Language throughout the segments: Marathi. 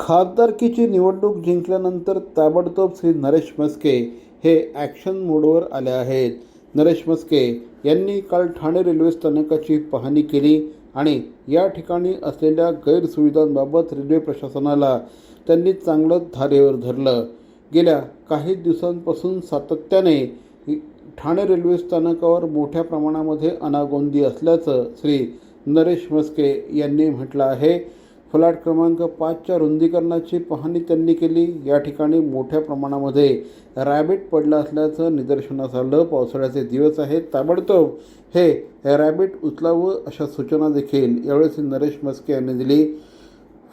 खासदारकीची निवडणूक जिंकल्यानंतर ताबडतोब श्री नरेश म्हस्के हे ॲक्शन मोडवर आले आहेत. नरेश म्हस्के यांनी काल ठाणे रेल्वे स्थानकाची पाहणी केली आणि या ठिकाणी असलेल्या गैरसुविधांबाबत रेल्वे प्रशासनाला त्यांनी चांगलं धारेवर धरलं. गेल्या काही दिवसांपासून सातत्याने ठाणे रेल्वे स्थानकावर मोठ्या प्रमाणामध्ये अनागोंदी असल्याचं श्री नरेश म्हस्के यांनी म्हटलं आहे. फलाट क्रमांक पाचच्या रुंदीकरणाची पाहणी त्यांनी केली. या ठिकाणी मोठ्या प्रमाणामध्ये रॅबिट पडलं असल्याचं निदर्शनास आलं पावसाळ्याचे दिवस आहेत. ताबडतोब हे रॅबिट उचलावं अशा सूचना देखील यावेळेस नरेश मस्के यांनी दिली.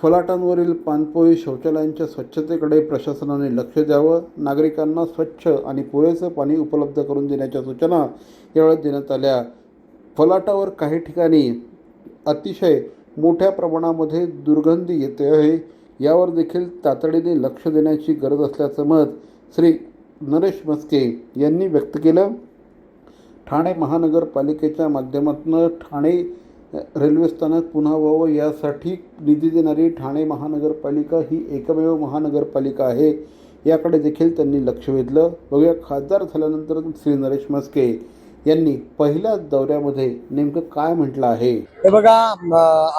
फलाटांवरील पाणपोळी शौचालयांच्या स्वच्छतेकडे प्रशासनाने लक्ष द्यावं. नागरिकांना स्वच्छ आणि पुरेसं पाणी उपलब्ध करून देण्याच्या सूचना यावेळेस देण्यात आल्या. फलाटावर काही ठिकाणी अतिशय मोठ्या प्रमाणामध्ये दुर्गंधी येते आहे. यावर देखील तातडीने लक्ष देण्याची गरज असल्याचं मत श्री नरेश मस्के यांनी व्यक्त केलं. ठाणे महानगरपालिकेच्या माध्यमातून ठाणे रेल्वे स्थानक पुन्हा व्हावं यासाठी निधी देणारी ठाणे महानगरपालिका ही एकमेव महानगरपालिका आहे. याकडे देखील त्यांनी लक्ष वेधलं. बघूया खासदार झाल्यानंतर श्री नरेश मस्के यांनी पहिल्याच दौऱ्यामध्ये नेमकं काय म्हटलं आहे? हे बघा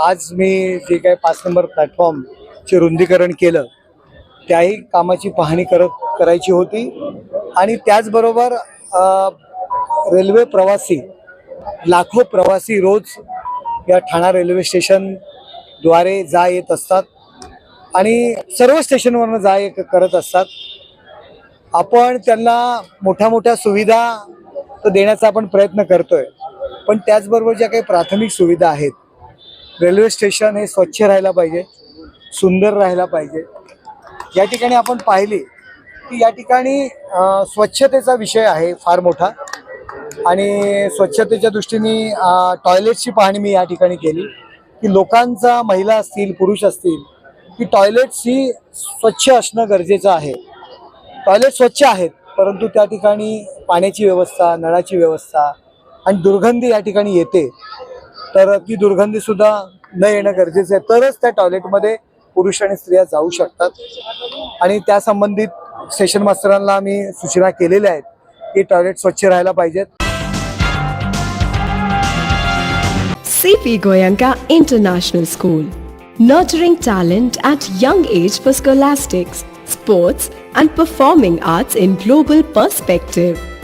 आज मी जे काही पाच नंबर प्लॅटफॉर्मचे रुंदीकरण केलं त्याही कामाची पाहणी करत करायची होती. आणि त्याचबरोबर रेल्वे प्रवासी लाखो प्रवासी रोज या ठाणा रेल्वे स्टेशनद्वारे जा येत असतात. आणि सर्व स्टेशनवरनं जा ये करत असतात. आपण त्यांना मोठ्या मोठ्या सुविधा तर देण्याचा आपण प्रयत्न करतोय. पण त्याचबरोबर ज्या काही प्राथमिक सुविधा आहेत रेल्वे स्टेशन हे स्वच्छ राहायला पाहिजे सुंदर राहायला पाहिजे. या ठिकाणी आपण पाहिली की या ठिकाणी स्वच्छतेचा विषय आहे फार मोठा. आणि स्वच्छतेच्या दृष्टीने टॉयलेटची पाहणी मी या ठिकाणी केली की लोकांचा महिला असतील पुरुष असतील की टॉयलेट्स ही स्वच्छ असणं गरजेचं आहे. टॉयलेट स्वच्छ आहेत परंतु त्या ठिकाणी पाण्याची व्यवस्था नळाची व्यवस्था आणि दुर्गंधी या ठिकाणी येते. तर ती दुर्गंधी सुद्धा न येणं गरजेचं आहे. तरच त्या टॉयलेटमध्ये पुरुष आणि स्त्रिया जाऊ शकतात. आणि त्या संबंधित स्टेशन मास्तरांना आम्ही सूचना केलेल्या आहेत की टॉयलेट स्वच्छ राहायला पाहिजेत. CP Goenka international school nurturing talent at young age for scholastics sports and performing arts in global perspective.